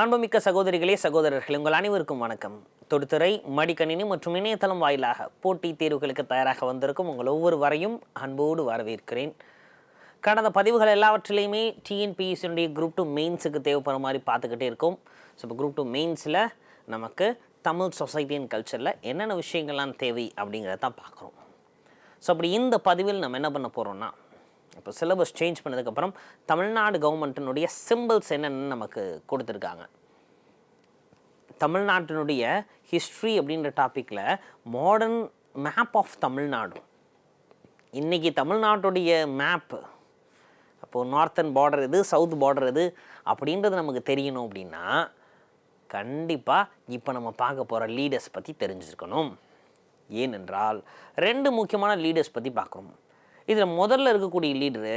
அன்புமிக்க சகோதரிகளே சகோதரர்கள் உங்கள் அனைவருக்கும் வணக்கம். தொடுத்துறை மடிக்கணினி மற்றும் இணையதளம் வாயிலாக போட்டித் தேர்வுகளுக்கு தயாராக வந்திருக்கும் உங்கள் ஒவ்வொரு வரையும் அன்போடு வரவேற்கிறேன். கடந்த பதிவுகள் எல்லாவற்றிலையுமே டிஎன்பிஎஸ்சியுடைய குரூப் டூ மெயின்ஸுக்கு தேவைப்படுற மாதிரி பார்த்துக்கிட்டே இருக்கோம். ஸோ இப்போ குரூப் டூ மெயின்ஸில் நமக்கு தமிழ் சொசைட்டி அண்ட் கல்ச்சரில் என்னென்ன விஷயங்கள்லாம் தேவை அப்படிங்கிறத தான் பார்க்குறோம். ஸோ அப்படி இந்த பதிவில் நம்ம என்ன பண்ண போகிறோம்னா இப்போ சிலபஸ் சேஞ்ச் பண்ணதுக்கப்புறம் தமிழ்நாடு கவர்மெண்ட்டினுடைய சிம்பிள்ஸ் என்னென்னு நமக்கு கொடுத்துருக்காங்க. தமிழ்நாட்டினுடைய ஹிஸ்ட்ரி அப்படின்ற டாப்பிக்கில் மாடர்ன் மேப் ஆஃப் தமிழ்நாடு. இன்றைக்கி தமிழ்நாட்டுடைய மேப் அப்போது நார்த்தன் பார்டர் இது சவுத் பார்டர் இது அப்படின்றது நமக்கு தெரியணும் அப்படின்னா கண்டிப்பாக இப்போ நம்ம பார்க்க போகிற லீடர்ஸ் பற்றி தெரிஞ்சிருக்கணும். ஏனென்றால் ரெண்டு முக்கியமான லீடர்ஸ் பற்றி பார்க்குறோம். இதில் முதல்ல இருக்கக்கூடிய லீடரு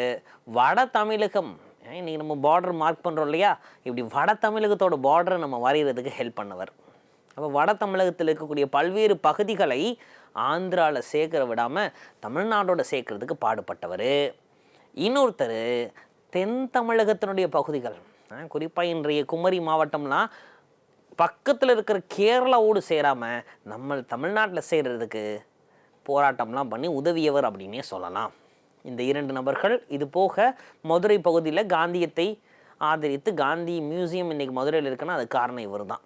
வட தமிழகம். இன்றைக்கி நம்ம பார்டர் மார்க் பண்ணுறோம் இல்லையா? இப்படி வட தமிழகத்தோட பார்டரை நம்ம வரைகிறதுக்கு ஹெல்ப் பண்ணவர். அப்போ வட தமிழகத்தில் இருக்கக்கூடிய பல்வேறு பகுதிகளை ஆந்திராவில் சேர்க்கிற விடாமல் தமிழ்நாடோட சேர்க்கறதுக்கு பாடுபட்டவர். இன்னொருத்தர் தென் தமிழகத்தினுடைய பகுதிகள். குறிப்பாக இன்றைய குமரி மாவட்டம்லாம் பக்கத்தில் இருக்கிற கேரளாவோடு சேராமல் நம்ம தமிழ்நாட்டில் சேர்கிறதுக்கு போராட்டம்லாம் பண்ணி உதவியவர் அப்படின்னே சொல்லலாம். இந்த இரண்டு நபர்கள். இது போக மதுரை பகுதியில் காந்தியத்தை ஆதரித்து காந்தி மியூசியம் இன்றைக்கி மதுரையில் இருக்குன்னா அது காரணம் இவர் தான்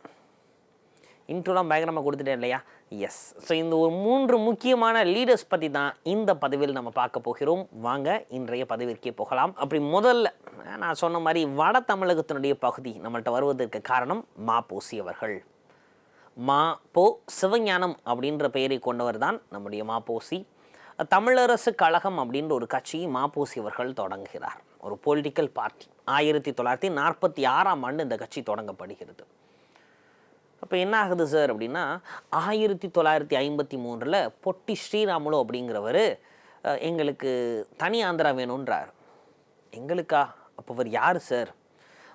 இன்ட்ரோலாம் பயங்கரமாக கொடுத்துட்டேன் இல்லையா? எஸ் ஸோ இந்த ஒரு மூன்று முக்கியமான லீடர்ஸ் பற்றி தான் இந்த பதவியில் நம்ம பார்க்க போகிறோம். வாங்க இன்றைய பதவிக்கே போகலாம். அப்படி முதல்ல நான் சொன்ன மாதிரி வட தமிழகத்தினுடைய பகுதி நம்மள்கிட்ட வருவதற்கு காரணம் மாப்போசி அவர்கள். மா போ சிவஞானம் அப்படின்ற பெயரை கொண்டவர் தான் நம்முடைய மாப்போசி தமிழரசு கழகம் அப்படின்ற ஒரு கட்சியை மாப்போசி அவர்கள் தொடங்குகிறார். ஒரு பொலிட்டிக்கல் பார்ட்டி ஆயிரத்தி தொள்ளாயிரத்தி நாற்பத்தி ஆறாம் ஆண்டு இந்த கட்சி தொடங்கப்படுகிறது. அப்போ என்ன ஆகுது சார் அப்படின்னா ஆயிரத்தி தொள்ளாயிரத்தி ஐம்பத்தி மூன்றில் பொட்டி ஸ்ரீராமுலு அப்படிங்கிறவர் எங்களுக்கு தனி ஆந்திரா வேணுன்றார். எங்களுக்கா? அப்போ அவர் யார் சார்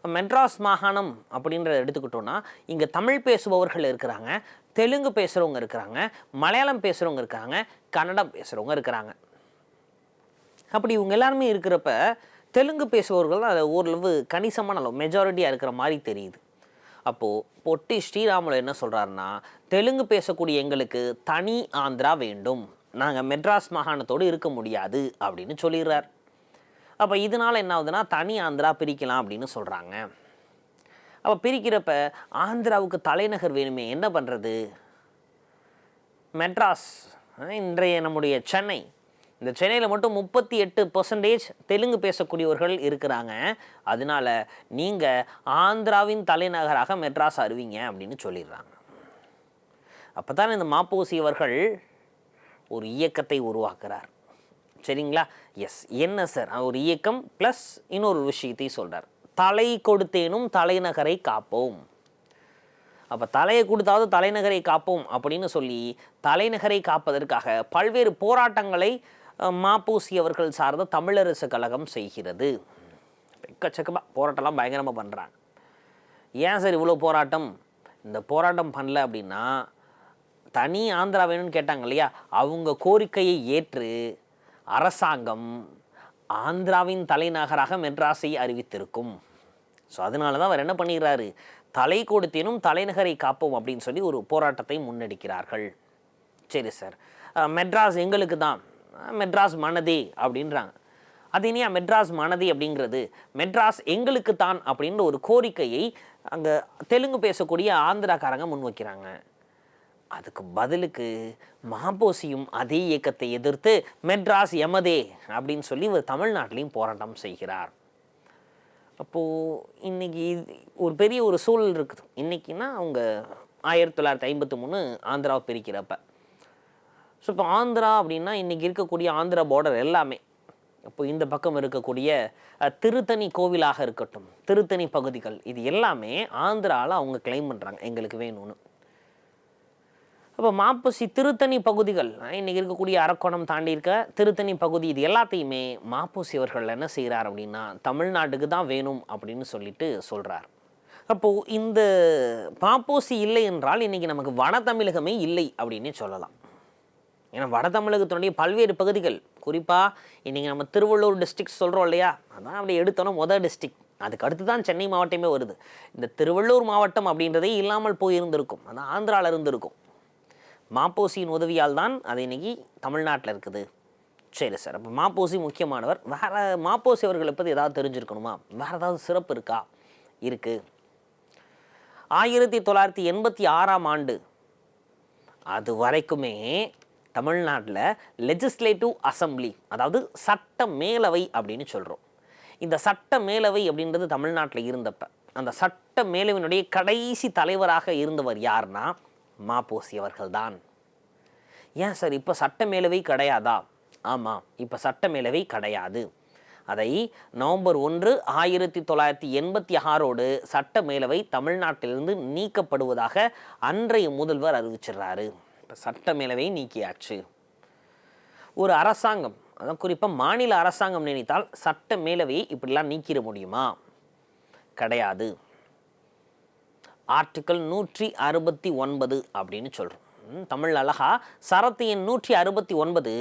மெட்ராஸ் மாகாணம் அப்படின்றத எடுத்துக்கிட்டோன்னா இங்கே தமிழ் பேசுபவர்கள் இருக்கிறாங்க. தெலுங்கு பேசுகிறவங்க இருக்கிறாங்க மலையாளம் பேசுகிறவங்க இருக்கிறாங்க கன்னடம் பேசுகிறவங்க இருக்கிறாங்க. அப்படி இவங்க எல்லாருமே இருக்கிறப்ப தெலுங்கு பேசுபவர்கள் அது ஓரளவு கணிசமான அளவு மெஜாரிட்டியாக இருக்கிற மாதிரி தெரியுது. அப்போது பொட்டி ஸ்ரீராமுலு என்ன சொல்கிறாருன்னா தெலுங்கு பேசக்கூடிய எங்களுக்கு தனி ஆந்திரா வேண்டும். நாங்கள் மெட்ராஸ் மாகாணத்தோடு இருக்க முடியாது அப்படின்னு சொல்லிடுறார். அப்போ இதனால் என்ன ஆகுதுன்னா தனி ஆந்திரா பிரிக்கலாம் அப்படின்னு சொல்கிறாங்க அப்போ பிரிக்கிறப்ப ஆந்திராவுக்கு தலைநகர் வேணுமே என்ன பண்ணுறது மெட்ராஸ் இன்றைய நம்முடைய சென்னை. இந்த சென்னையில் மட்டும் முப்பத்தி எட்டு பர்சன்டேஜ் தெலுங்கு பேசக்கூடியவர்கள் இருக்கிறாங்க. அதனால நீங்கள் ஆந்திராவின் தலைநகராக மெட்ராஸ் அறிவிங்க அப்படின்னு சொல்லிடுறாங்க. அப்போ தான் இந்த மாப்போசி அவர்கள் ஒரு இயக்கத்தை உருவாக்குறார். சரிங்களா? எஸ் என்ன சார்? ஒரு இயக்கம் ப்ளஸ் இன்னொரு விஷயத்தை சொல்கிறார் தலை கொடுத்தேனும் தலைநகரை காப்போம். அப்போ தலையை கொடுத்தாவது தலைநகரை காப்போம் அப்படின்னு சொல்லி தலைநகரை காப்பதற்காக பல்வேறு போராட்டங்களை மாப்பூசி அவர்கள் சார்ந்த தமிழரசு கழகம் செய்கிறது. எக்கச்சக்கமாக போராட்டம்லாம் பயங்கரமாக பண்ணுறாங்க ஏன் சார் இவ்வளோ போராட்டம்? இந்த போராட்டம் பண்ணல அப்படின்னா தனி ஆந்திரா வேணும்னு கேட்டாங்க இல்லையா? அவங்க கோரிக்கையை ஏற்று அரசாங்கம் ஆந்திராவின் தலைநகராக மெட்ராஸை அறிவித்திருக்கும். ஸோ அதனால தான் அவர் என்ன பண்ணிடுறாரு? தலை கொடுத்தேனும் தலைநகரை காப்போம் அப்படின்னு சொல்லி ஒரு போராட்டத்தை முன்னெடுக்கிறார்கள். சரி சார் மெட்ராஸ் எங்களுக்கு தான். மெட்ராஸ் மனதே அப்படின்றாங்க. அது இனியா மெட்ராஸ் மனதி அப்படிங்கிறது மெட்ராஸ் எங்களுக்கு தான் அப்படின்ற ஒரு கோரிக்கையை அங்கே தெலுங்கு பேசக்கூடிய ஆந்திராக்காரங்க முன்வைக்கிறாங்க. அதுக்கு பதிலுக்கு மாபோசியும் அதே இயக்கத்தை எதிர்த்து மெட்ராஸ் எமதே அப்படின்னு சொல்லி ஒரு தமிழ்நாட்டிலையும் போராட்டம் செய்கிறார். அப்போது இன்றைக்கி இது ஒரு பெரிய ஒரு சூழல் இருக்குது. இன்றைக்கின்னா அவங்க ஆயிரத்தி தொள்ளாயிரத்தி ஐம்பத்தி மூணு ஆந்திராவை பிரிக்கிறப்ப. ஸோ இப்போ ஆந்திரா அப்படின்னா இன்றைக்கி இருக்கக்கூடிய ஆந்திரா பார்டர் எல்லாமே. இப்போ இந்த பக்கம் இருக்கக்கூடிய திருத்தணி கோவிலாக இருக்கட்டும் திருத்தணி பகுதிகள் இது எல்லாமே ஆந்திராவில் அவங்க கிளைம் பண்ணுறாங்க எங்களுக்கு வேணும்னு. அப்போ மாப்பசி திருத்தணி பகுதிகள் இன்றைக்கி இருக்கக்கூடிய அரக்கோணம் தாண்டி இருக்க திருத்தணி பகுதி இது எல்லாத்தையுமே மாப்பூசி அவர்கள் என்ன செய்கிறார் அப்படின்னா தமிழ்நாட்டுக்கு தான் வேணும் அப்படின்னு சொல்லிட்டு சொல்கிறார் அப்போது இந்த மாப்பூசி இல்லை என்றால் இன்றைக்கி நமக்கு வட தமிழகமே இல்லை அப்படின்னே சொல்லலாம். ஏன்னா வட தமிழகத்தினுடைய பல்வேறு பகுதிகள் குறிப்பாக இன்றைக்கி நம்ம திருவள்ளூர் டிஸ்ட்ரிக்ட் சொல்கிறோம் இல்லையா அதான் அப்படி எடுத்தோன்னா மொதல் டிஸ்ட்ரிக் அதுக்கு அடுத்து தான் சென்னை மாவட்டமே வருது. இந்த திருவள்ளூர் மாவட்டம் அப்படின்றதே இல்லாமல் போயிருந்திருக்கும். அதான் ஆந்திராவில் இருந்திருக்கும். மாப்போசியின் உதவியால் தான் அது இன்னைக்கு தமிழ்நாட்டில் இருக்குது. சரி சார் அப்போ மாப்போசி முக்கியமானவர் வேற மாப்போசி அவர்களை பற்றி ஏதாவது தெரிஞ்சிருக்கணுமா? வேறு ஏதாவது சிறப்பு இருக்கா? இருக்குது ஆயிரத்தி தொள்ளாயிரத்தி எண்பத்தி ஆறாம் ஆண்டு அது வரைக்குமே தமிழ்நாட்டில் லெஜிஸ்லேட்டிவ் அசம்பிளி அதாவது சட்ட மேலவை அப்படின்னு சொல்கிறோம் இந்த சட்ட மேலவை அப்படின்றது தமிழ்நாட்டில் இருந்தப்ப அந்த சட்ட மேலவையினுடைய கடைசி தலைவராக இருந்தவர் யார்னா மாப்போசி அவர்கள்தான் ஏன் சார் இப்போ சட்ட மேலவை கிடையாதா? ஆமாம் இப்போ சட்ட மேலவை கிடையாது. அதை நவம்பர் ஒன்று ஆயிரத்தி தொள்ளாயிரத்தி எண்பத்தி ஆறோடு சட்ட மேலவை தமிழ்நாட்டிலிருந்து நீக்கப்படுவதாக அன்றைய முதல்வர் அறிவிச்சிடுறாரு. இப்போ சட்ட மேலவை நீக்கியாச்சு. ஒரு அரசாங்கம் அதான் குறிப்பாக மாநில அரசாங்கம் நினைத்தால் சட்ட மேலவையை இப்படிலாம் நீக்கிட முடியுமா? கிடையாது. ஆர்டிக்கல் நூற்றி அறுபத்தி ஒன்பது அப்படின்னு சொல்கிறோம் தமிழ் அழகா சரத்தியின் நூற்றி அறுபத்தி ஒன்பது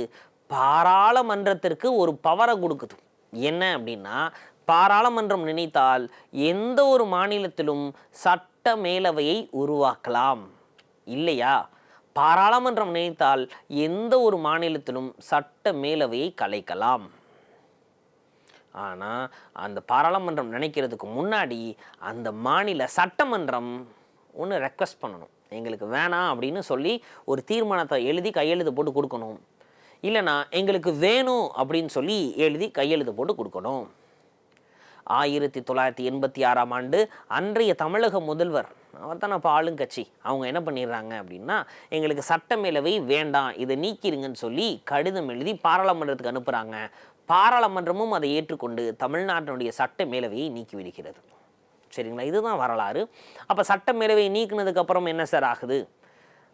பாராளுமன்றத்திற்கு ஒரு பவரை கொடுக்குது. என்ன அப்படின்னா பாராளுமன்றம் நினைத்தால் எந்த ஒரு மாநிலத்திலும் சட்ட மேலவையை உருவாக்கலாம். இல்லையா? பாராளுமன்றம் நினைத்தால் எந்த ஒரு மாநிலத்திலும் சட்ட மேலவையை கலைக்கலாம். ஆனால் அந்த பாராளுமன்றம் நினைக்கிறதுக்கு முன்னாடி அந்த மாநில சட்டமன்றம் ஒன்று ரெக்வஸ்ட் பண்ணணும். எங்களுக்கு வேணாம் அப்படின்னு சொல்லி ஒரு தீர்மானத்தை எழுதி கையெழுத்து போட்டு கொடுக்கணும். இல்லைனா எங்களுக்கு வேணும் அப்படின்னு சொல்லி எழுதி கையெழுத்து போட்டு கொடுக்கணும். ஆயிரத்தி தொள்ளாயிரத்தி எண்பத்தி ஆறாம் ஆண்டு அன்றைய தமிழக முதல்வர் அவர் தான் இப்போ ஆளுங்கட்சி அவங்க என்ன பண்ணிடுறாங்க அப்படின்னா எங்களுக்கு சட்டமேலவை வேண்டாம் இதை நீக்கிடுங்கன்னு சொல்லி கடிதம் எழுதி பாராளுமன்றத்துக்கு அனுப்புகிறாங்க பாராளுமன்றமும் அதை ஏற்றுக்கொண்டு தமிழ்நாட்டினுடைய சட்ட மேலவையை நீக்கிவிடுகிறது சரிங்களா? இதுதான் வரலாறு. அப்போ சட்ட மேலவையை நீக்கினதுக்கப்புறம் என்ன சார் ஆகுது?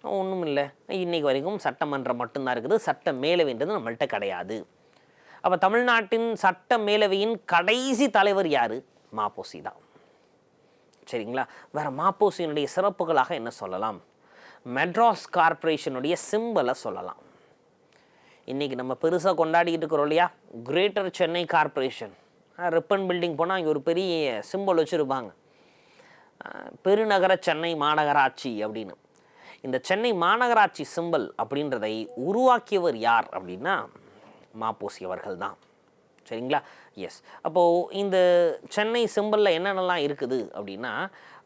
ஒன்றும் இல்லை. இன்னைக்கு வரைக்கும் சட்டமன்றம் மட்டும்தான் இருக்குது. சட்ட மேலவைன்றது நம்மள்கிட்ட கிடையாது. அப்போ தமிழ்நாட்டின் சட்ட மேலவையின் கடைசி தலைவர் யார்? மாப்போசி தான். சரிங்களா? வேறு மாப்போசியினுடைய சிறப்புகளாக என்ன சொல்லலாம்? மெட்ராஸ் கார்ப்பரேஷனுடைய சிம்பலை சொல்லலாம். இன்றைக்கி நம்ம பெருசாக கொண்டாடிக்கிட்டு இருக்கிறோம் இல்லையா? Greater Chennai corporation Ripon building போனால் இங்கே ஒரு பெரிய சிம்பல் வச்சுருப்பாங்க. பெருநகர சென்னை மாநகராட்சி அப்படின்னு. இந்த சென்னை மாநகராட்சி சிம்பல் அப்படின்றதை உருவாக்கியவர் யார் அப்படின்னா மாப்போசி அவர்கள் தான். சரிங்களா? எஸ் அப்போது இந்த சென்னை சிம்பலில் என்னென்னலாம் இருக்குது அப்படின்னா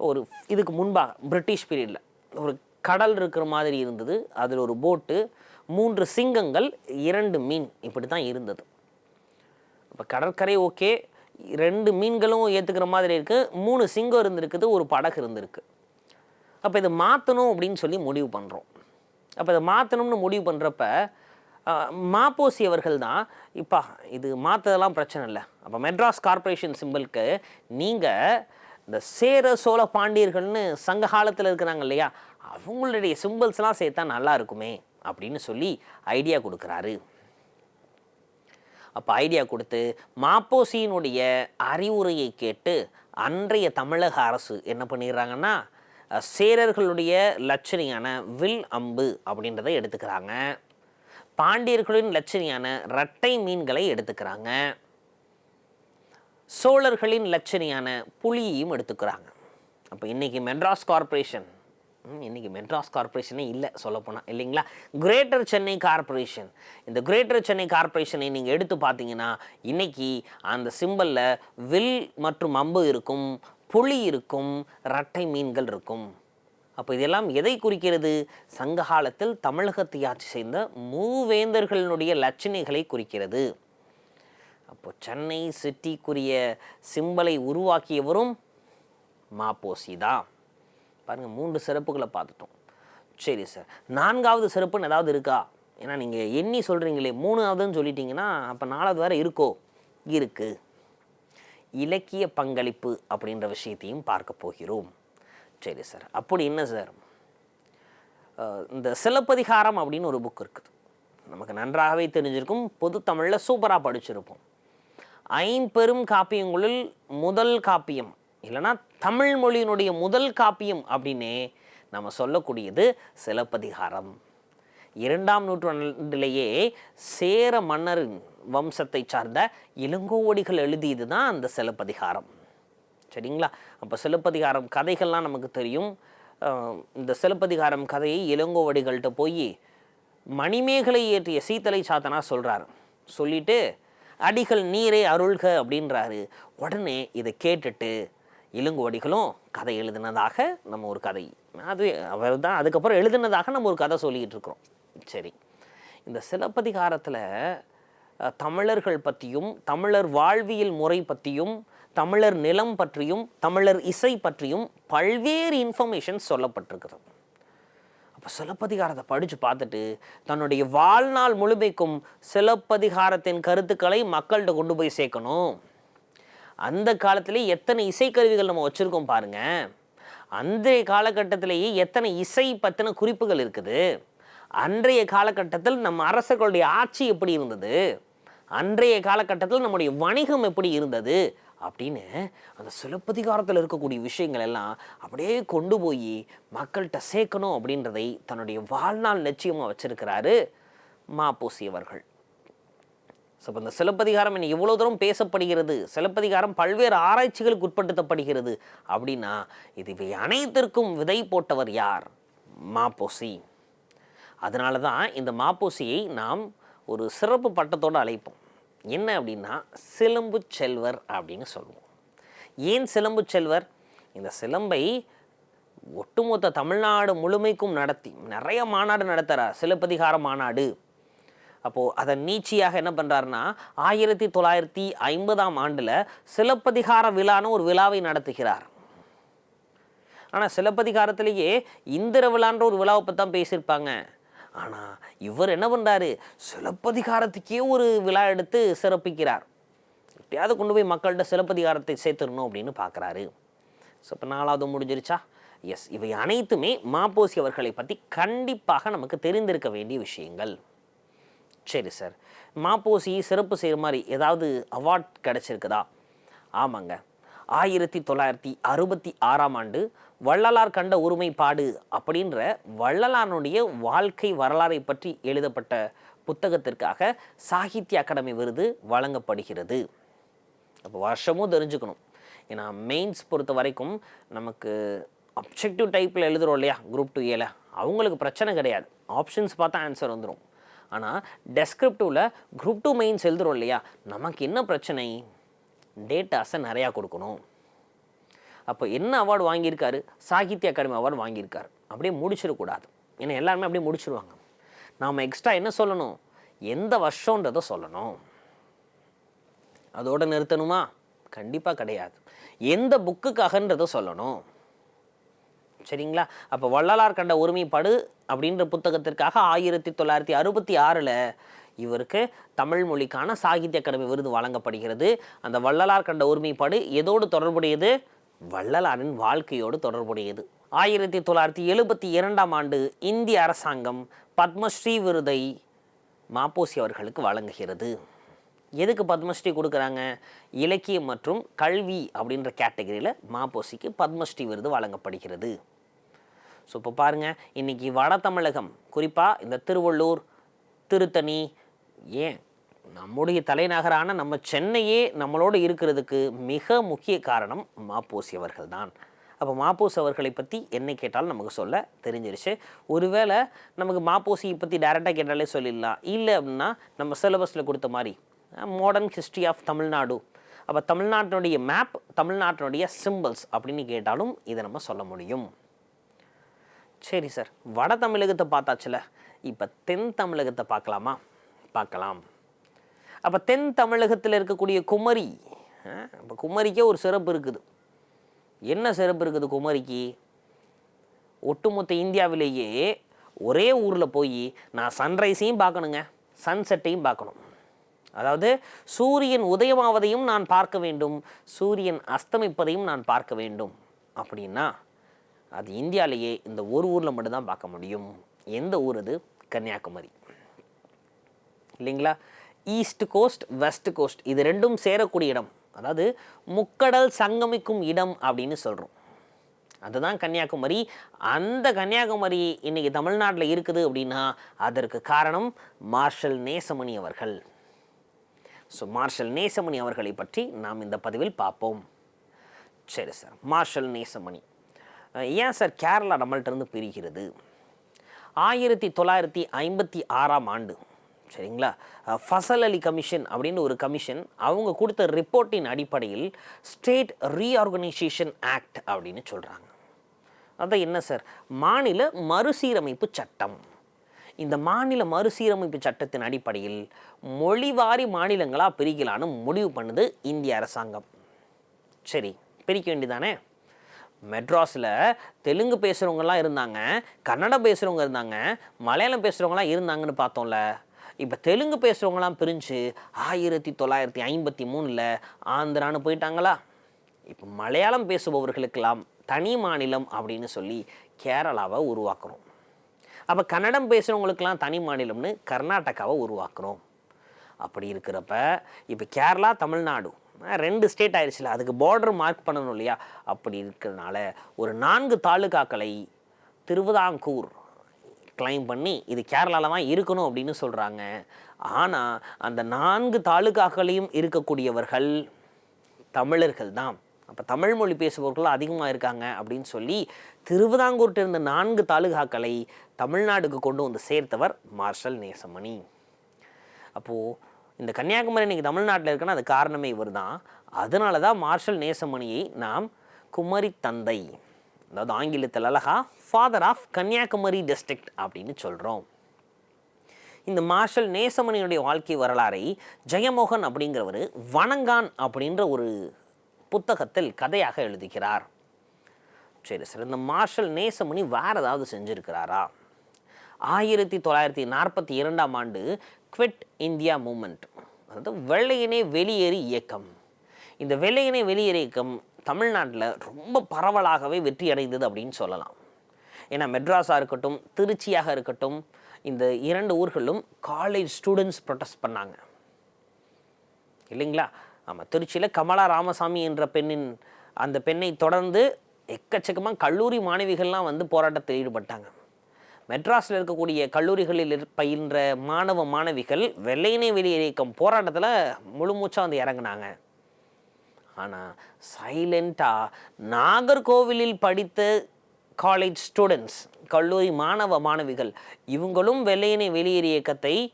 ஒரு இதுக்கு முன்பாக பிரிட்டிஷ் பீரியடில் ஒரு கடல் இருக்கிற மாதிரி இருந்தது. அதில் ஒரு போட்டு மூன்று சிங்கங்கள் இரண்டு மீன். இப்படி தான் இருந்தது. இப்போ கடற்கரை ஓகே ரெண்டு மீன்களும் ஏற்றுக்கிற மாதிரி இருக்குது மூணு சிங்கம் இருந்திருக்குது ஒரு படகு இருந்திருக்கு. அப்போ இதை மாற்றணும் அப்படின்னு சொல்லி முடிவு பண்ணுறோம் அப்போ இதை மாற்றணும்னு முடிவு பண்ணுறப்ப மாப்போசி அவர்கள் தான் இப்போ இது மாற்றதெல்லாம் பிரச்சனை இல்லை. அப்போ மெட்ராஸ் கார்ப்பரேஷன் சிம்பிளுக்கு நீங்கள் இந்த சேர சோழ பாண்டியர்கள்னு சங்க காலத்தில் இருக்கிறாங்க இல்லையா அவங்களுடைய சிம்பிள்ஸ்லாம் சேர்த்தா நல்லா இருக்குமே. அப்படின்னு சொல்லி ஐடியா கொடுக்குறாரு. அப்போ ஐடியா கொடுத்து மாப்போசியினுடைய அறிவுரையை கேட்டு அன்றைய தமிழக அரசு என்ன பண்ணிடுறாங்கன்னா சேரர்களுடைய லட்சணியான வில் அம்பு அப்படின்றத எடுத்துக்கிறாங்க. பாண்டியர்களின் லட்சணியான இரட்டை மீன்களை எடுத்துக்கிறாங்க. சோழர்களின் லட்சணியான புலியையும் எடுத்துக்கிறாங்க. அப்போ இன்னைக்கு மெட்ராஸ் கார்ப்பரேஷன் ம், இன்னைக்கு மெட்ராஸ் கார்பரேஷனே இல்லை சொல்லப்போனால் இல்லைங்களா? கிரேட்டர் சென்னை கார்ப்பரேஷன் இந்த கிரேட்டர் சென்னை கார்பரேஷனை நீங்கள் எடுத்து பார்த்தீங்கன்னா இன்னைக்கு அந்த சிம்பலில் வில் மற்றும் அம்பு இருக்கும் புலி இருக்கும் ரட்டை மீன்கள் இருக்கும். அப்போ இதெல்லாம் எதை குறிக்கிறது? சங்க காலத்தில் தமிழகத்தை ஆட்சி செய்த மூவேந்தர்களினுடைய லட்சணைகளை குறிக்கிறது. அப்போ சென்னை சிட்டிக்குரிய சிம்பலை உருவாக்கியவரும் மாப்போசி தான். பாருங்கள் மூன்று சிறப்புகளை பார்த்துட்டோம். சரி சார் நான்காவது சிறப்புன்னு ஏதாவது இருக்கா? ஏன்னா நீங்கள் எண்ணி சொல்கிறீங்களே மூணாவதுன்னு சொல்லிட்டீங்கன்னா அப்போ நாலாவது வேறு இருக்கோ? இருக்குது இலக்கிய பங்களிப்பு அப்படின்ற விஷயத்தையும் பார்க்க போகிறோம். சரி சார் அப்படி என்ன சார் இந்த சிலப்பதிகாரம் அப்படின்னு ஒரு புக் இருக்குது. நமக்கு நன்றாகவே தெரிஞ்சிருக்கும். பொது தமிழில் சூப்பராக படிச்சிருப்போம். ஐம்பெரும் காப்பியங்களில் முதல் காப்பியம் இல்லைன்னா தமிழ் மொழியினுடைய முதல் காப்பியம் அப்படின்னே நம்ம சொல்லக்கூடியது சிலப்பதிகாரம். இரண்டாம் நூற்றாண்டிலேயே சேர மன்னரின் வம்சத்தை சார்ந்த இளங்கோவடிகள் எழுதியது தான் அந்த சிலப்பதிகாரம். சரிங்களா? அப்போ சிலப்பதிகாரம் கதைகள்லாம் நமக்கு தெரியும். இந்த சிலப்பதிகாரம் கதையை இளங்கோவடிகள்கிட்ட போய் மணிமேகலை ஏற்றிய சீத்தலை சாத்தனா சொல்கிறார் சொல்லிட்டு அடிகள் நீரே அருள்க அப்படின்றாரு. உடனே இதை கேட்டுட்டு இளங்கோவடிகளும் கதை எழுதினதாக நம்ம ஒரு கதை. அது அவர் தான் அதுக்கப்புறம் எழுதினதாக நம்ம ஒரு கதை சொல்லிக்கிட்டு இருக்கிறோம். சரி. இந்த சிலப்பதிகாரத்தில் தமிழர்கள் பற்றியும் தமிழர் வாழ்வியல் முறை பற்றியும் தமிழர் நிலம் பற்றியும் தமிழர் இசை பற்றியும் பல்வேறு இன்ஃபர்மேஷன் சொல்லப்பட்டிருக்கிறது. அப்போ சிலப்பதிகாரத்தை படித்து பார்த்துட்டு தன்னுடைய வாழ்நாள் முழுமைக்கும் சிலப்பதிகாரத்தின் கருத்துக்களை மக்கள்கிட்ட கொண்டு போய் சேர்க்கணும். அந்த காலத்திலே எத்தனை இசைக்கருவிகள் நம்ம வச்சுருக்கோம் பாருங்க. அன்றைய காலகட்டத்திலேயே எத்தனை இசை பற்றின குறிப்புகள் இருக்குது. அன்றைய காலகட்டத்தில் நம்ம அரசர்களுடைய ஆட்சி எப்படி இருந்தது? அன்றைய காலகட்டத்தில் நம்முடைய வணிகம் எப்படி இருந்தது? அப்படின்னு அந்த சிலப்பதிகாரத்தில் இருக்கக்கூடிய விஷயங்கள் எல்லாம் அப்படியே கொண்டு போய் மக்கள்கிட்ட சேர்க்கணும் அப்படின்றதை தன்னுடைய வாழ்நாள் நிச்சயமாக வச்சுருக்கிறாரு மாப்பூசி அவர்கள். ஸோ இப்போ இந்த சிலப்பதிகாரம் இன்னைக்கு இவ்வளோ தூரம் பேசப்படுகிறது. சிலப்பதிகாரம் பல்வேறு ஆராய்ச்சிகளுக்கு உட்படுத்தப்படுகிறது. அப்படின்னா இது இவை அனைத்திற்கும் விதை போட்டவர் யார்? மாப்போசி. அதனால தான் இந்த மாப்போசியை நாம் ஒரு சிறப்பு பட்டத்தோடு அழைப்போம். என்ன அப்படின்னா சிலம்பு செல்வர் அப்படின்னு சொல்லுவோம். ஏன் சிலம்பு செல்வர்? இந்த சிலம்பை ஒட்டுமொத்த தமிழ்நாடு முழுமைக்கும் நடத்தி நிறைய மாநாடு நடத்துகிறார் சிலப்பதிகார மாநாடு. அப்போது அதை நீச்சியாக என்ன பண்ணுறாருன்னா ஆயிரத்தி தொள்ளாயிரத்தி ஐம்பதாம் ஆண்டில் சிலப்பதிகார விழான்னு ஒரு விழாவை நடத்துகிறார். ஆனால் சிலப்பதிகாரத்திலேயே இந்திர விழான்ற ஒரு விழாவை பற்றி தான் பேசியிருப்பாங்க. ஆனால் இவர் என்ன பண்ணுறாரு சிலப்பதிகாரத்துக்கே ஒரு விழா எடுத்து சிறப்பிக்கிறார். எப்படியாவது கொண்டு போய் மக்கள்கிட்ட சிலப்பதிகாரத்தை சேர்த்துடணும் அப்படின்னு பார்க்குறாரு ஸோ இப்போ நாலாவது முடிஞ்சிருச்சா? எஸ் இவை அனைத்துமே மாப்போசி அவர்களை பற்றி கண்டிப்பாக நமக்கு தெரிந்திருக்க வேண்டிய விஷயங்கள். சரி சார். மாப்போசி சிறப்பு செய்கிற மாதிரி ஏதாவது அவார்ட் கிடச்சிருக்குதா? ஆமாங்க. ஆயிரத்தி தொள்ளாயிரத்தி அறுபத்தி ஆறாம் ஆண்டு வள்ளலார் கண்ட ஒருமைப்பாடு அப்படின்ற வள்ளலாருடைய வாழ்க்கை வரலாறை பற்றி எழுதப்பட்ட புத்தகத்திற்காக சாகித்ய அகாடமி விருது வழங்கப்படுகிறது. அப்போ வருஷமும் தெரிஞ்சுக்கணும். ஏன்னா மெயின்ஸ் பொறுத்த வரைக்கும் நமக்கு அப்ஜெக்டிவ் டைப்பில் எழுதுகிறோம் இல்லையா? குரூப் டூ ஏல அவங்களுக்கு பிரச்சனை கிடையாது. ஆப்ஷன்ஸ் பார்த்தா ஆன்சர் வந்துடும் ஆனால் டெஸ்கிரிப்டிவில் குரூப் டூ மெயின்ஸ் எழுதுறோம் இல்லையா? நமக்கு என்ன பிரச்சனை? டேட்டாஸை நிறையா கொடுக்கணும். அப்போ என்ன அவார்டு வாங்கியிருக்காரு? சாகித்ய அகாடமி அவார்டு வாங்கியிருக்காரு. அப்படியே முடிச்சிடக்கூடாது ஏன்னா எல்லாருமே அப்படியே முடிச்சிருவாங்க. நாம் எக்ஸ்ட்ரா என்ன சொல்லணும்? எந்த வருஷன்றதை சொல்லணும். அதோட நிறுத்தணுமா? கண்டிப்பாக கிடையாது. எந்த புக்குக்காகன்றதை சொல்லணும். சரிங்களா? அப்போ வள்ளலார் கண்ட ஒருமைப்பாடு அப்படின்ற புத்தகத்திற்காக ஆயிரத்தி தொள்ளாயிரத்தி அறுபத்தி ஆறில் இவருக்கு தமிழ் மொழிக்கான சாகித்ய அகாடமி விருது வழங்கப்படுகிறது. அந்த வள்ளலார் கண்ட ஒருமைப்பாடு எதோடு தொடர்புடையது? வள்ளலாரின் வாழ்க்கையோடு தொடர்புடையது. ஆயிரத்தி தொள்ளாயிரத்தி எழுபத்தி இரண்டாம் ஆண்டு இந்திய அரசாங்கம் பத்மஸ்ரீ விருதை மாப்போசி அவர்களுக்கு வழங்குகிறது. எதுக்கு பத்மஸ்ரீ கொடுக்குறாங்க? இலக்கியம் மற்றும் கல்வி அப்படின்ற கேட்டகரியில் மாப்போசிக்கு பத்மஸ்ரீ விருது வழங்கப்படுகிறது. ஸோ இப்போ பாருங்கள் இன்றைக்கி வட தமிழகம் குறிப்பாக இந்த திருவள்ளூர் திருத்தணி ஏன்? நம்முடைய தலைநகரான நம்ம சென்னையே நம்மளோடு இருக்கிறதுக்கு மிக முக்கிய காரணம் மாப்போசி அவர்கள் தான் அப்போ மாப்போசி அவர்களை பற்றி என்ன கேட்டாலும் நமக்கு சொல்ல தெரிஞ்சிருச்சு. ஒருவேளை நமக்கு மாப்போசியை பற்றி டேரெக்டாக கேட்டாலே சொல்லிடலாம். இல்லை அப்படின்னா நம்ம சிலபஸில் கொடுத்த மாதிரி மாடர்ன் ஹிஸ்ட்ரி ஆஃப் தமிழ்நாடு. அப்போ தமிழ்நாட்டினுடைய மேப் தமிழ்நாட்டினுடைய சிம்பிள்ஸ் அப்படின்னு கேட்டாலும் இதை நம்ம சொல்ல முடியும். சரி சார். வட தமிழகத்தை பார்த்தாச்சுல. இப்போ தென் தமிழகத்தை பார்க்கலாமா? பார்க்கலாம். அப்போ தென் தமிழகத்தில் இருக்கக்கூடிய குமரி இப்போ குமரிக்கே ஒரு சிறப்பு இருக்குது. என்ன சிறப்பு இருக்குது குமரிக்கு? ஒட்டுமொத்த இந்தியாவிலேயே ஒரே ஊரில் போய் நான் சன்ரைஸையும் பார்க்கணுங்க. சன்செட்டையும் பார்க்கணும். அதாவது சூரியன் உதயமாவதையும் நான் பார்க்க வேண்டும். சூரியன் அஸ்தமிப்பதையும் நான் பார்க்க வேண்டும். அப்படின்னா அது இந்தியாவிலேயே இந்த ஒரு ஊரில் மட்டும்தான் பார்க்க முடியும். எந்த ஊர் அது? கன்னியாகுமரி. இல்லைங்களா? ஈஸ்ட் கோஸ்ட் வெஸ்ட் கோஸ்ட் இது ரெண்டும் சேரக்கூடிய இடம். அதாவது முக்கடல் சங்கமிக்கும் இடம் அப்படின்னு சொல்கிறோம் அதுதான் கன்னியாகுமரி. அந்த கன்னியாகுமரி இன்றைக்கி தமிழ்நாட்டில் இருக்குது அப்படின்னா அதற்கு காரணம் மார்ஷல் நேசமணி அவர்கள். ஸோ மார்ஷல் நேசமணி அவர்களை பற்றி நாம் இந்த பதிவில் பார்ப்போம். சரி சார் மார்ஷல் நேசமணி. ஏன் சார் கேரளா நம்மள்ட்ட இருந்து பிரிகிறது? ஆயிரத்தி தொள்ளாயிரத்தி ஐம்பத்தி ஆறாம் ஆண்டு சரிங்களா? ஃபசல் அலி கமிஷன் அப்படின்னு ஒரு கமிஷன் அவங்க கொடுத்த ரிப்போர்ட்டின் அடிப்படையில் ஸ்டேட் ரீஆர்கனைசேஷன் ஆக்ட் அப்படின்னு சொல்கிறாங்க அதான் என்ன சார்? மாநில மறுசீரமைப்பு சட்டம். இந்த மாநில மறுசீரமைப்பு சட்டத்தின் அடிப்படையில் மொழிவாரி மாநிலங்களாக பிரிக்கலான்னு முடிவு பண்ணுது இந்திய அரசாங்கம். சரி பிரிக்க வேண்டியதானே மெட்ராஸில் தெலுங்கு பேசுகிறவங்கலாம் இருந்தாங்க கன்னடம் பேசுகிறவங்க இருந்தாங்க மலையாளம் பேசுகிறவங்களாம் இருந்தாங்கன்னு பார்த்தோம்ல. இப்போ தெலுங்கு பேசுகிறவங்களாம் பிரிஞ்சு ஆயிரத்தி தொள்ளாயிரத்தி ஐம்பத்தி மூணில் ஆந்திரான்னு போயிட்டாங்களா? இப்போ மலையாளம் பேசுபவர்களுக்கெல்லாம் தனி மாநிலம் அப்படின்னு சொல்லி கேரளாவை உருவாக்குறோம். அப்போ கன்னடம் பேசுகிறவங்களுக்கெல்லாம் தனி மாநிலம்னு கர்நாடகாவை உருவாக்குறோம். அப்படி இருக்கிறப்ப இப்போ கேரளா தமிழ்நாடு ரெண்டு ஸ்டேட் ஆயிடுச்சுல. அதுக்கு பார்டர் மார்க் பண்ணணும் இல்லையா? அப்படி இருக்கிறதுனால ஒரு நான்கு தாலுகாக்களை திருவிதாங்கூர் கிளைம் பண்ணி இது கேரளாவில் தான் இருக்கணும் அப்படின்னு சொல்கிறாங்க ஆனால் அந்த நான்கு தாலுகாக்களையும் இருக்கக்கூடியவர்கள் தமிழர்கள் தான். அப்போ தமிழ் மொழி பேசுபவர்கள் அதிகமாக இருக்காங்க அப்படின்னு சொல்லி திருவிதாங்கூர்ட்ட இருந்த நான்கு தாலுகாக்களை தமிழ்நாடுக்கு கொண்டு வந்து சேர்த்தவர் மார்ஷல் நேசமணி. அப்போது இந்த கன்னியாகுமரி இன்னைக்கு தமிழ்நாட்டில் இருக்குன்னா அது காரணமே இவர் தான் அதனால தான் மார்ஷல் நேசமணியை நாம் குமரி தந்தை அதாவது ஆங்கிலத்தில் அழகா ஃபாதர் ஆஃப் கன்னியாகுமரி டிஸ்ட்ரிக்ட் அப்படின்னு சொல்கிறோம் இந்த மார்ஷல் நேசமணியுடைய வாழ்க்கை வரலாறை ஜெயமோகன் அப்படிங்கிறவர் வணங்கான் அப்படின்ற ஒரு புத்தகத்தில் கதையாக எழுதுகிறார். சரி சார் இந்த மார்ஷல் நேசமணி வேற ஏதாவது செஞ்சுருக்கிறாரா? ஆயிரத்தி தொள்ளாயிரத்தி நாற்பத்தி இரண்டாம் ஆண்டு குவிட் இந்தியா மூமெண்ட் அதாவது வெள்ளையனே வெளியேறி இயக்கம். இந்த வெள்ளையனே வெளியேறி இயக்கம் தமிழ்நாட்டில் ரொம்ப பரவலாகவே வெற்றி அடைந்தது அப்படின்னு சொல்லலாம். ஏன்னா மெட்ராஸாக இருக்கட்டும் திருச்சியாக இருக்கட்டும் இந்த இரண்டு ஊர்களும் காலேஜ் ஸ்டூடெண்ட்ஸ் ப்ரொட்டஸ்ட் பண்ணாங்க. இல்லைங்களா? ஆமாம் திருச்சியில் கமலா ராமசாமி என்ற பெண்ணின் அந்த பெண்ணை தொடர்ந்து எக்கச்சக்கமாக கல்லூரி மாணவிகள்லாம் வந்து போராட்டத்தில் ஈடுபட்டாங்க. மெட்ராஸில் இருக்கக்கூடிய கல்லூரிகளில் இரு- பயின்ற மாணவ மாணவிகள் வெள்ளையனே வெளியே இயக்கம் போராட்டத்தில் முழுமூச்சாக வந்து இறங்குனாங்க. ஆனால் சைலண்ட்டாக நாகர்கோவிலில் படித்த காலேஜ் ஸ்டூடெண்ட்ஸ் கல்லூரி மாணவ மாணவிகள் இவங்களும் வெள்ளையனே வெளியேறிய இயக்கத்தை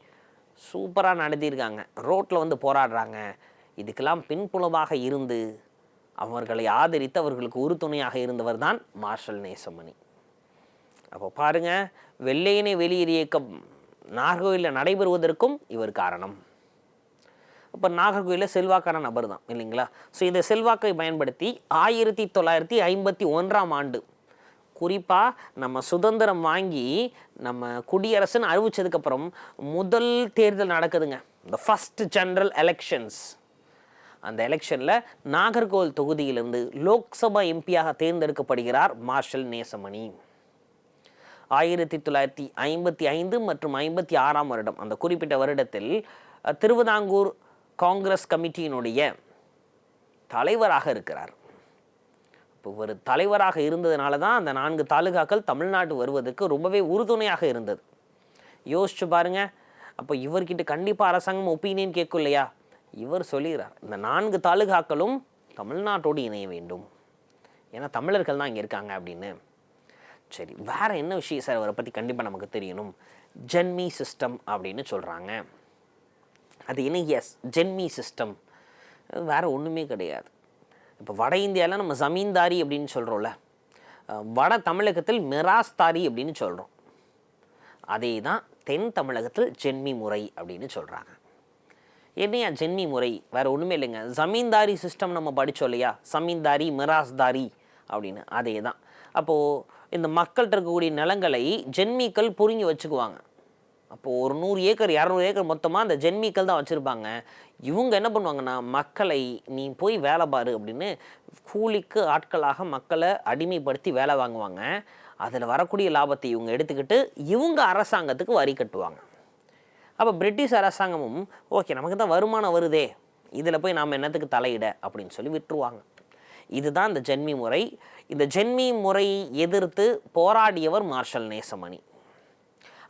சூப்பராக நடத்தியிருக்காங்க. ரோட்டில் வந்து போராடுறாங்க. இதுக்கெல்லாம் பின்புலமாக இருந்து அவர்களை ஆதரித்து அவர்களுக்கு உறுதுணையாக இருந்தவர் தான் மார்ஷல் நேசமணி. அப்போ பாருங்க வெள்ளையனை வெளியேறிய இயக்கம் நாகர்கோவிலில் நடைபெறுவதற்கும் இவர் காரணம். அப்போ நாகர்கோயிலில் செல்வாக்கான நபர் தான் இல்லைங்களா? ஸோ இந்த செல்வாக்கை பயன்படுத்தி ஆயிரத்தி தொள்ளாயிரத்தி ஐம்பத்தி ஒன்றாம் ஆண்டு குறிப்பாக நம்ம சுதந்திரம் வாங்கி நம்ம குடியரசுன்னு அறிவித்ததுக்கப்புறம் முதல் தேர்தல் நடக்குதுங்க. இந்த ஃபஸ்ட் ஜென்ரல் எலெக்ஷன்ஸ் அந்த எலெக்ஷனில் நாகர்கோவில் தொகுதியிலிருந்து லோக்சபா எம்பியாக தேர்ந்தெடுக்கப்படுகிறார் மார்ஷல் நேசமணி. ஆயிரத்தி தொள்ளாயிரத்தி ஐம்பத்தி ஐந்து மற்றும் ஐம்பத்தி ஆறாம் வருடம். அந்த குறிப்பிட்ட வருடத்தில் திருவிதாங்கூர் காங்கிரஸ் கமிட்டியினுடைய தலைவராக இருக்கிறார். இப்போ ஒரு தலைவராக இருந்ததுனால தான் அந்த நான்கு தாலுகாக்கள் தமிழ்நாடு வருவதற்கு ரொம்பவே உறுதுணையாக இருந்தது. யோசிச்சு பாருங்க. அப்போ இவர்கிட்ட கண்டிப்பாக அரசாங்கம் ஒப்பீனியன் கேட்கும் இல்லையா? இவர் சொல்லுகிறார் இந்த நான்கு தாலுகாக்களும் தமிழ்நாட்டோடு இணைய வேண்டும். ஏன்னா தமிழர்கள் தான் இங்கே இருக்காங்க அப்படின்னு. சரி வேற என்ன விஷயம் சார்? அவரை பற்றி கண்டிப்பாக நமக்கு தெரியணும். ஜென்மி சிஸ்டம் அப்படின்னு சொல்கிறாங்க அது என்ன? Yes Janmi system. வேறு ஒன்றுமே கிடையாது. இப்போ வட இந்தியாவில் நம்ம ஜமீன்தாரி அப்படின்னு சொல்கிறோம்ல வட தமிழகத்தில் மிராஸ்தாரி அப்படின்னு சொல்கிறோம் அதே தான் தென் தமிழகத்தில் ஜென்மி முறை அப்படின்னு சொல்கிறாங்க என்னையா ஜென்மி முறை? வேறு ஒன்றுமே இல்லைங்க. ஜமீன்தாரி சிஸ்டம் நம்ம படித்தோம் இல்லையா? ஜமீன்தாரி மிராஸ்தாரி அப்படின்னு. அதே தான் அப்போது இந்த மக்கள்கிட்ட இருக்கக்கூடிய நிலங்களை ஜென்மீக்கள் புரிங்கி வச்சுக்குவாங்க. அப்போது ஒரு நூறு ஏக்கர் இரநூறு ஏக்கர் மொத்தமாக அந்த ஜென்மீக்கள் தான் வச்சுருப்பாங்க. இவங்க என்ன பண்ணுவாங்கன்னா மக்களை நீ போய் வேலை பாரு அப்படின்னு கூலிக்கு ஆட்களாக மக்களை அடிமைப்படுத்தி வேலை வாங்குவாங்க. அதில் வரக்கூடிய லாபத்தை இவங்க எடுத்துக்கிட்டு இவங்க அரசாங்கத்துக்கு வரி கட்டுவாங்க. அப்போ பிரிட்டிஷ் அரசாங்கமும் ஓகே நமக்கு தான் வருமானம் வருதே. இதில் போய் நாம் என்னத்துக்கு தலையிட? அப்படின்னு சொல்லி விட்டுருவாங்க. இதுதான் இந்த ஜென்மி முறை. இந்த ஜென்மி முறையை எதிர்த்து போராடியவர் மார்ஷல் நேசமணி.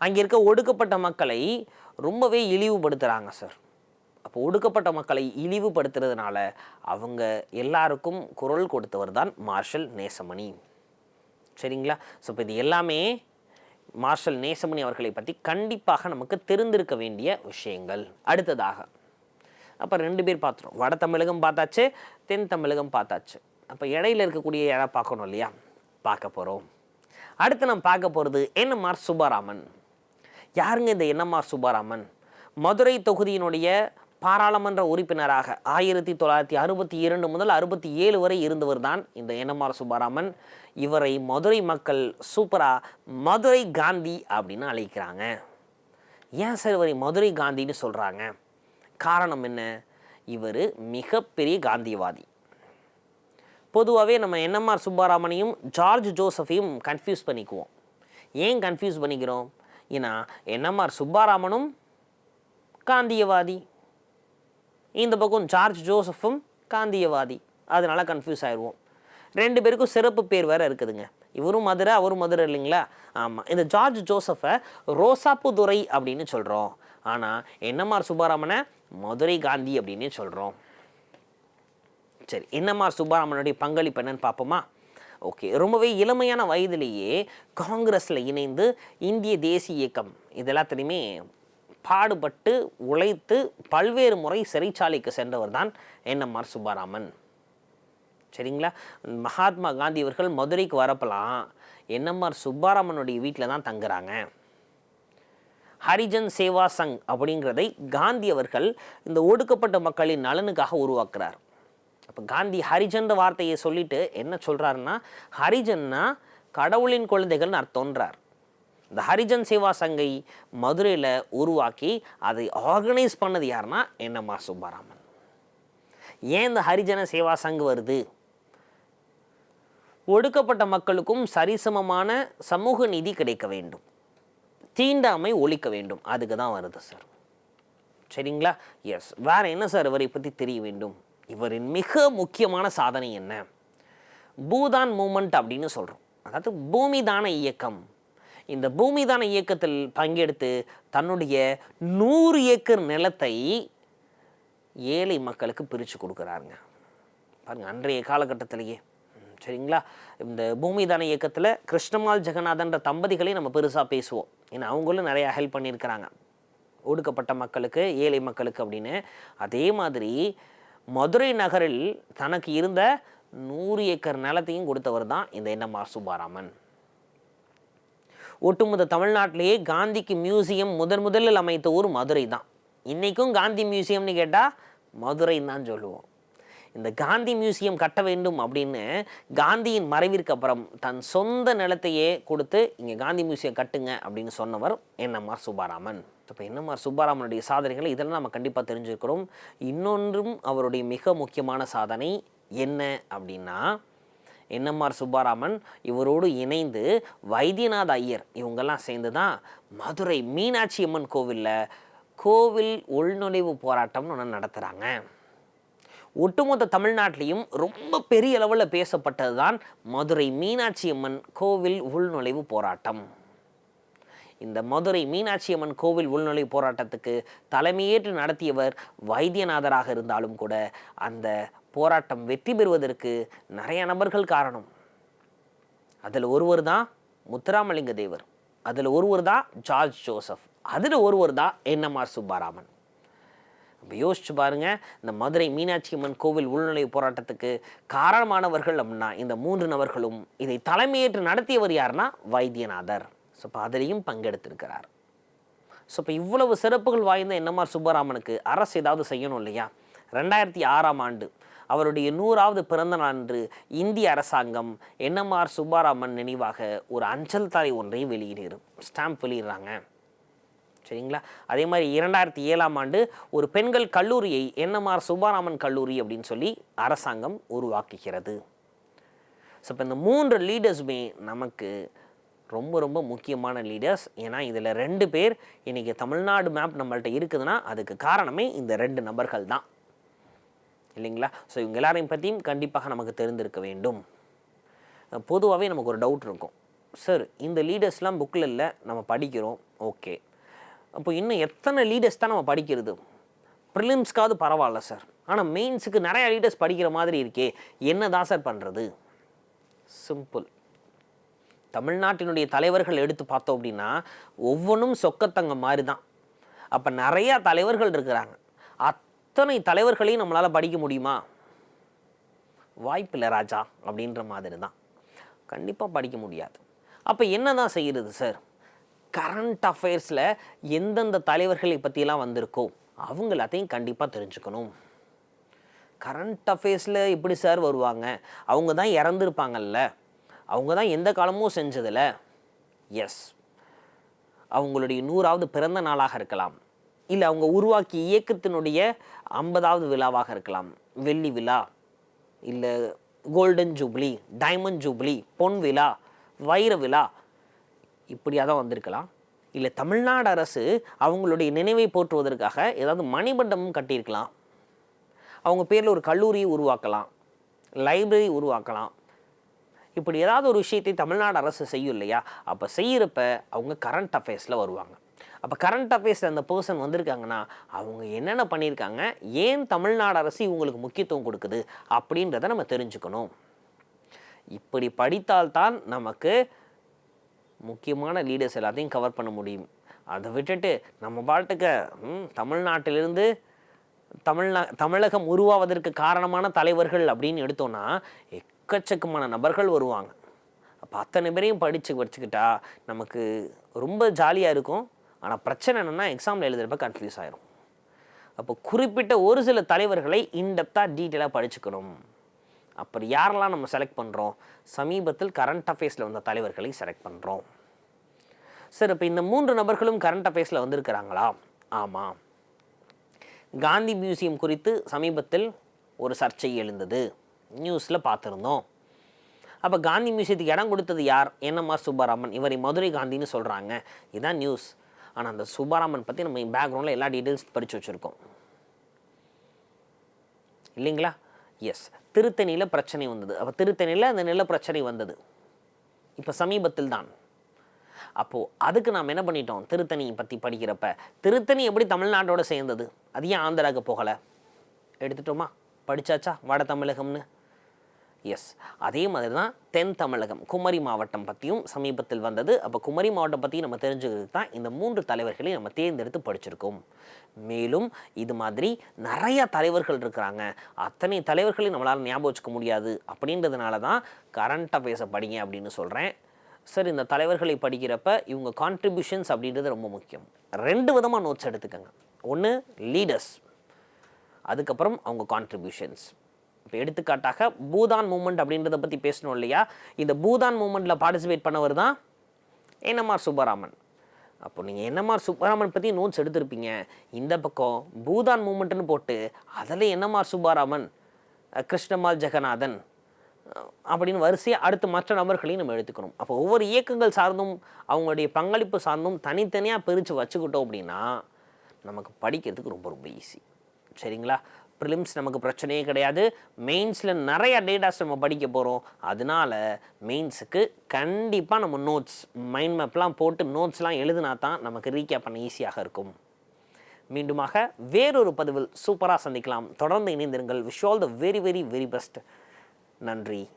அங்கே இருக்க ஒடுக்கப்பட்ட மக்களை ரொம்பவே இழிவுபடுத்துகிறாங்க சார் அப்போ ஒடுக்கப்பட்ட மக்களை இழிவுபடுத்துறதுனால அவங்க எல்லாருக்கும் குரல் கொடுத்தவர் தான் மார்ஷல் நேசமணி. சரிங்களா? ஸோ இப்போ இது எல்லாமே மார்ஷல் நேசமணி அவர்களை பற்றி கண்டிப்பாக நமக்கு தெரிந்திருக்க வேண்டிய விஷயங்கள். அடுத்ததாக அப்போ ரெண்டு பேர் பார்த்துரும். வட தமிழகம் பார்த்தாச்சு தென் தமிழகம் பார்த்தாச்சு. அப்போ இடையில இருக்கக்கூடிய இடம் பார்க்கணும் இல்லையா? பார்க்க போகிறோம் அடுத்து நம்ம பார்க்க போகிறது என்எம்ஆர் சுப்பாராமன். யாருங்க இந்த என்எம்ஆர் சுப்பாராமன்? மதுரை தொகுதியினுடைய பாராளுமன்ற உறுப்பினராக ஆயிரத்தி தொள்ளாயிரத்தி அறுபத்தி இரண்டு முதல் அறுபத்தி ஏழு வரை இருந்தவர் தான் இந்த என்எம்ஆர் சுப்பாராமன். இவரை மதுரை மக்கள் சூப்பராக மதுரை காந்தி அப்படின்னு அழைக்கிறாங்க. ஏன் சார் இவரை மதுரை காந்தின்னு சொல்கிறாங்க காரணம் என்ன? இவர் மிகப்பெரிய காந்தியவாதி. பொதுவாகவே நம்ம என்எம்ஆர் சுப்பாராமனையும் ஜார்ஜ் ஜோசஃபையும் கன்ஃபியூஸ் பண்ணிக்குவோம். ஏன் கன்ஃபியூஸ் பண்ணிக்கிறோம்? ஏன்னா என்எம்ஆர் சுப்பாராமனும் காந்தியவாதி. இந்த பக்கம் ஜார்ஜ் ஜோசஃபும் காந்தியவாதி. அதனால் கன்ஃபியூஸ் ஆயிடுவோம் ரெண்டு பேருக்கும் சிறப்பு பேர் வேறு இருக்குதுங்க. இவரும் மதுரை அவரும் மதுரை இல்லைங்களா? ஆமாம் இந்த ஜார்ஜ் ஜோசஃபை ரோசாப்பு அப்படின்னு சொல்கிறோம் ஆனால் என்எம்ஆர் சுப்பாராமனை மதுரை காந்தி அப்படின்னு சொல்கிறோம் சரி என்னம்மார் சுப்பாராமனுடைய பங்களிப்பு என்னன்னு பார்ப்போமா? ஓகே ரொம்பவே இளமையான வயதிலேயே காங்கிரஸில் இணைந்து இந்திய தேசிய இயக்கம் இது பாடுபட்டு உழைத்து பல்வேறு முறை சிறைச்சாலைக்கு சென்றவர் தான் என்எம்ஆர் சுப்பாராமன் சரிங்களா? மகாத்மா காந்தி அவர்கள் மதுரைக்கு வரப்பலாம் என்எம்ஆர் சுப்பாராமனுடைய வீட்டில் தான் தங்குறாங்க. ஹரிஜன் சேவா சங் அப்படிங்கிறதை காந்தி அவர்கள் இந்த ஒடுக்கப்பட்ட மக்களின் நலனுக்காக உருவாக்குறார். அப்போ காந்தி ஹரிஜன்ற வார்த்தையை சொல்லிட்டு என்ன சொல்கிறாருன்னா ஹரிஜன்னா கடவுளின் குழந்தைகள்னு அர்த்தம்ன்றார். இந்த ஹரிஜன் சேவா சங்கை மதுரையில் உருவாக்கி அதை ஆர்கனைஸ் பண்ணது யாருன்னா என்னம்மா சுப்பாராமன். ஏன் இந்த ஹரிஜன சேவா சங்கு வருது? ஒடுக்கப்பட்ட மக்களுக்கும் சரிசமமான சமூக நீதி கிடைக்க வேண்டும். தீண்டாமை ஒழிக்க வேண்டும். அதுக்கு தான் வருது சார் சரிங்களா? எஸ் வேறு என்ன சார் இவரை பற்றி தெரிய வேண்டும்? இவரின் மிக முக்கியமான சாதனை என்ன? பூதான் மூமெண்ட் அப்படின்னு சொல்கிறோம் அதாவது பூமிதான இயக்கம். இந்த பூமிதான இயக்கத்தில் பங்கெடுத்து தன்னுடைய நூறு ஏக்கர் நிலத்தை ஏழை மக்களுக்கு பிரித்து கொடுக்குறாருங்க. பாருங்கள் அன்றைய காலகட்டத்திலேயே. ம், சரிங்களா? இந்த பூமிதான இயக்கத்தில் கிருஷ்ணமால் ஜெகநாதன்ற தம்பதிகளை நம்ம பெருசாக பேசுவோம். ஏன்னா அவங்களும் நிறையா ஹெல்ப் பண்ணியிருக்கிறாங்க. ஒடுக்கப்பட்ட மக்களுக்கு ஏழை மக்களுக்கு அப்படின்னு. அதே மாதிரி மதுரை நகரில் தனக்கு இருந்த நூறு ஏக்கர் நிலத்தையும் கொடுத்தவர் தான் இந்த என்எம்ஆர் சுப்பாராமன். ஒட்டுமொத்த தமிழ்நாட்டிலேயே காந்திக்கு மியூசியம் முதன் முதலில் அமைத்த ஊர் மதுரை தான். இன்றைக்கும் காந்தி மியூசியம்னு கேட்டால் மதுரைன்னு தான் சொல்லுவோம். இந்த காந்தி மியூசியம் கட்ட வேண்டும் அப்படின்னு காந்தியின் மறைவிற்கு அப்புறம் தன் சொந்த நிலத்தையே கொடுத்து இங்கே காந்தி மியூசியம் கட்டுங்க அப்படின்னு சொன்னவர் என்எம்ஆர் சுப்பாராமன். இப்போ என்எம்ஆர் சுப்பாராமனுடைய சாதனைகளை இதெல்லாம் நம்ம கண்டிப்பாக தெரிஞ்சுக்கிறோம் இன்னொன்றும் அவருடைய மிக முக்கியமான சாதனை என்ன அப்படின்னா என்எம்ஆர் சுப்பாராமன் இவரோடு இணைந்து வைத்தியநாத ஐயர் இவங்கெல்லாம் சேர்ந்து தான் மதுரை மீனாட்சி அம்மன் கோவிலில் கோவில் உள்நுழைவு போராட்டம்னு ஒன்று நடத்துகிறாங்க ஒட்டுமொத்த தமிழ்நாட்டிலையும் ரொம்ப பெரிய அளவில் பேசப்பட்டது தான் மதுரை மீனாட்சி அம்மன் கோவில் உள்நுழைவு போராட்டம். இந்த மதுரை மீனாட்சி அம்மன் கோவில் உள்நுழைவு போராட்டத்துக்கு தலைமையேற்று நடத்தியவர் வைத்தியநாதராக இருந்தாலும் கூட அந்த போராட்டம் வெற்றி பெறுவதற்கு நிறைய நபர்கள் காரணம். அதில் ஒருவர் தான் முத்துராமலிங்க தேவர் அதில் ஒருவர் தான் ஜார்ஜ் ஜோசப் அதில் ஒருவர் தான் என்எம்ஆர் சுப்பாராமன். இப்போ யோசிச்சு பாருங்கள் இந்த மதுரை மீனாட்சி அம்மன் கோவில் உள்நுழைவு போராட்டத்துக்கு காரணமானவர்கள் அப்படின்னா இந்த மூன்று நபர்களும் இதை தலைமையேற்று நடத்தியவர் யாருன்னா வைத்தியநாதர். ஸோ இப்போ அதிலையும் பங்கெடுத்திருக்கிறார். ஸோ இப்போ இவ்வளவு சிறப்புகள் வாய்ந்த என்எம்ஆர் சுப்பராமனுக்கு அரசு ஏதாவது செய்யணும் இல்லையா? ரெண்டாயிரத்தி ஆறாம் ஆண்டு அவருடைய நூறாவது பிறந்த நாளன்று இந்திய அரசாங்கம் என்எம்ஆர் சுப்பாராமன் நினைவாக ஒரு அஞ்சல் தலை ஒன்றை வெளியிடுகிறோம் ஸ்டாம்ப் வெளியிடுறாங்க. சரிங்களா? அதே மாதிரி இரண்டாயிரத்தி ஏழாம் ஆண்டு ஒரு பெண்கள் கல்லூரியை என்எம்ஆர் சுப்பாராமன் கல்லூரி அப்படின்னு சொல்லி அரசாங்கம் உருவாக்குகிறது. ஸோ இப்போ இந்த மூன்று லீடர்ஸுமே நமக்கு ரொம்ப ரொம்ப முக்கியமான லீடர்ஸ். ஏன்னா இதில் ரெண்டு பேர் இன்றைக்கி தமிழ்நாடு மேப் நம்மள்ட்ட இருக்குதுன்னா அதுக்கு காரணமே இந்த ரெண்டு நபர்கள் தான். இல்லைங்களா? ஸோ இவங்க எல்லாரையும் பற்றியும் கண்டிப்பாக நமக்கு தெரிந்திருக்க வேண்டும். பொதுவாகவே நமக்கு ஒரு டவுட் இருக்கும். சார் இந்த லீடர்ஸ்லாம் புக்கில் இல்லை நம்ம படிக்கிறோம். ஓகே அப்போ இன்னும் எத்தனை லீடர்ஸ் தான் நம்ம படிக்கிறது? ப்ரிலிம்ஸ்க்காவது பரவாயில்ல சார் ஆனால் மெயின்ஸுக்கு நிறையா லீடர்ஸ் படிக்கிற மாதிரி இருக்கே. என்ன தான் சார் பண்ணுறது சிம்பிள் தமிழ்நாட்டினுடைய தலைவர்கள் எடுத்து பார்த்தோம் அப்படின்னா ஒவ்வொன்றும் சொக்கத்தங்க மாதிரி தான் அப்போ நிறையா தலைவர்கள் இருக்கிறாங்க. அத்தனை தலைவர்களையும் நம்மளால் படிக்க முடியுமா? வாய்ப்பில்லை ராஜா அப்படின்ற மாதிரி தான் கண்டிப்பாக படிக்க முடியாது. அப்போ என்ன தான் செய்கிறது சார் கரண்ட் அஃபேர்ஸில் எந்தெந்த தலைவர்களை பற்றியெல்லாம் வந்திருக்கோ அவங்க எல்லாத்தையும் கண்டிப்பாக தெரிஞ்சுக்கணும். கரண்ட் அஃபேர்ஸில் எப்படி சார் வருவாங்க? அவங்க தான் இறந்துருப்பாங்கல்ல? அவங்க தான் எந்த காலமும் செஞ்சதில்ல? எஸ் அவங்களுடைய நூறாவது பிறந்த நாளாக இருக்கலாம். இல்லை அவங்க உருவாக்கிய இயக்கத்தினுடைய ஐம்பதாவது விழாவாக இருக்கலாம். வெள்ளி விழா இல்லை கோல்டன் ஜூப்ளி டைமண்ட் ஜூப்ளி பொன் விழா வைர விழா இப்படியாக தான் வந்திருக்கலாம். இல்லை தமிழ்நாடு அரசு அவங்களுடைய நினைவை போற்றுவதற்காக ஏதாவது மணிமண்டபம் கட்டியிருக்கலாம். அவங்க பேரில் ஒரு கல்லூரியை உருவாக்கலாம். லைப்ரரி உருவாக்கலாம். இப்படி ஏதாவது ஒரு விஷயத்தை தமிழ்நாடு அரசு செய்யும் இல்லையா? அப்போ செய்கிறப்ப அவங்க கரண்ட் அஃபேர்ஸில் வருவாங்க. அப்போ கரண்ட் அஃபேர்ஸில் அந்த பர்சன் வந்திருக்காங்கன்னா அவங்க என்னென்ன பண்ணியிருக்காங்க? ஏன் தமிழ்நாடு அரசு இவங்களுக்கு முக்கியத்துவம் கொடுக்குது? அப்படின்றத நம்ம தெரிஞ்சுக்கணும். இப்படி படித்தால்தான் நமக்கு முக்கியமான லீடர்ஸ் எல்லாத்தையும் கவர் பண்ண முடியும். அதை விட்டுட்டு நம்ம பாட்டுக்கு தமிழ்நாட்டிலிருந்து தமிழ்நா தமிழகம் உருவாவதற்கு காரணமான தலைவர்கள் அப்படின்னு எடுத்தோன்னா எக்கச்சக்கமான நபர்கள் வருவாங்க. அப்போ அத்தனை பேரையும் படித்து வச்சுக்கிட்டா நமக்கு ரொம்ப ஜாலியாக இருக்கும். ஆனால் பிரச்சனை என்னென்னா எக்ஸாமில் எழுதுகிறப்ப கன்ஃபியூஸ் ஆயிரும். அப்போ குறிப்பிட்ட ஒரு சில தலைவர்களை இன்டெப்த்தாக டீட்டெயிலாக படிச்சுக்கணும். அப்படி யாரெல்லாம் நம்ம செலக்ட் பண்ணுறோம் சமீபத்தில் கரண்ட் அஃபேர்ஸில் வந்த தலைவர்களை செலக்ட் பண்ணுறோம் சார் இப்போ இந்த மூன்று நபர்களும் கரண்ட் அஃபேர்ஸில் வந்திருக்கிறாங்களா? ஆமாம் காந்தி மியூசியம் குறித்து சமீபத்தில் ஒரு சர்ச்சை எழுந்தது. நியூஸில் பார்த்துருந்தோம். அப்போ காந்தி மியூசியத்துக்கு இடம் கொடுத்தது யார்? என்எம்ஆர் சுப்பாராமன்? இவரை மதுரை காந்தின்னு சொல்கிறாங்க இதுதான் நியூஸ் ஆனால் அந்த சுப்பாராமன் பற்றி நம்ம பேக்ரவுண்டில் எல்லா டீட்டெயில்ஸ் படித்து வச்சுருக்கோம். இல்லைங்களா? எஸ் திருத்தணியில் பிரச்சனை வந்தது. அப்போ திருத்தணியில் அந்த நில பிரச்சனை வந்தது. இப்போ சமீபத்தில் தான் அப்போது அதுக்கு நாம் என்ன பண்ணிட்டோம்? திருத்தணியை பற்றி படிக்கிறப்ப திருத்தணி எப்படி தமிழ்நாட்டோட சேர்ந்தது? அது ஏன் ஆந்திராவுக்கு போகலை? எடுத்துட்டோமா? படிச்சாச்சா? வட தமிழகம்னு? எஸ் அதே மாதிரி தான் தென் தமிழகம் குமரி மாவட்டம் பற்றியும் சமீபத்தில் வந்தது. அப்போ குமரி மாவட்டம் பற்றி நம்ம தெரிஞ்சுக்கிறதுக்கு தான் இந்த மூன்று தலைவர்களை நம்ம தேர்ந்தெடுத்து படிச்சிருக்கோம். மேலும் இது மாதிரி நிறைய தலைவர்கள் இருக்கிறாங்க. அத்தனை தலைவர்களையும் நம்மளால் ஞாபகம் வச்சுக்க முடியாது. அப்படின்றதுனால தான் கரண்ட் அஃபேர்ஸை படிங்க அப்படின்னு சொல்கிறேன் சார் இந்த தலைவர்களை படிக்கிறப்ப இவங்க கான்ட்ரிபியூஷன்ஸ் அப்படின்றது ரொம்ப முக்கியம். ரெண்டு விதமாக நோட்ஸ் எடுத்துக்கோங்க. ஒன்று லீடர்ஸ் அதுக்கப்புறம் அவங்க கான்ட்ரிபியூஷன்ஸ் இப்போ எடுத்துக்காட்டாக பூதான் மூமெண்ட் அப்படின்றத பற்றி பேசணும் இல்லையா? இந்த பூதான் மூமெண்ட்டில் பார்ட்டிசிபேட் பண்ணவர் தான் என்எம்ஆர் சுப்பராமன். அப்போ நீங்கள் என்எம்ஆர் சுப்பராமன் பற்றி நோட்ஸ் எடுத்திருப்பீங்க. இந்த பக்கம் பூதான் மூமெண்ட்டுன்னு போட்டு அதில் என்எம்ஆர் சுப்பாராமன் கிருஷ்ணமால் ஜெகநாதன் அப்படின்னு வரிசையாக அடுத்த மற்ற நபர்களையும் நம்ம எடுத்துக்கணும். அப்போ ஒவ்வொரு இயக்கங்கள் சார்ந்தும் அவங்களுடைய பங்களிப்பு சார்ந்தும் தனித்தனியாக பிரித்து வச்சுக்கிட்டோம் அப்படின்னா நமக்கு படிக்கிறதுக்கு ரொம்ப ரொம்ப ஈஸி சரிங்களா? ப்ரிலிம்ஸ் நமக்கு பிரச்சனையே கிடையாது. மெயின்ஸில் நிறையா டேட்டாஸ் நம்ம படிக்க போகிறோம் அதனால மெயின்ஸுக்கு கண்டிப்பாக நம்ம நோட்ஸ் மைண்ட் மேப்லாம் போட்டு நோட்ஸ்லாம் எழுதினா தான் நமக்கு ரீகேப் பண்ண ஈஸியாக இருக்கும். மீண்டுமாக வேறொரு பதிவில் சூப்பராக சந்திக்கலாம். தொடர்ந்து இணைந்திருங்கள். Wish all the very very very best நன்றி.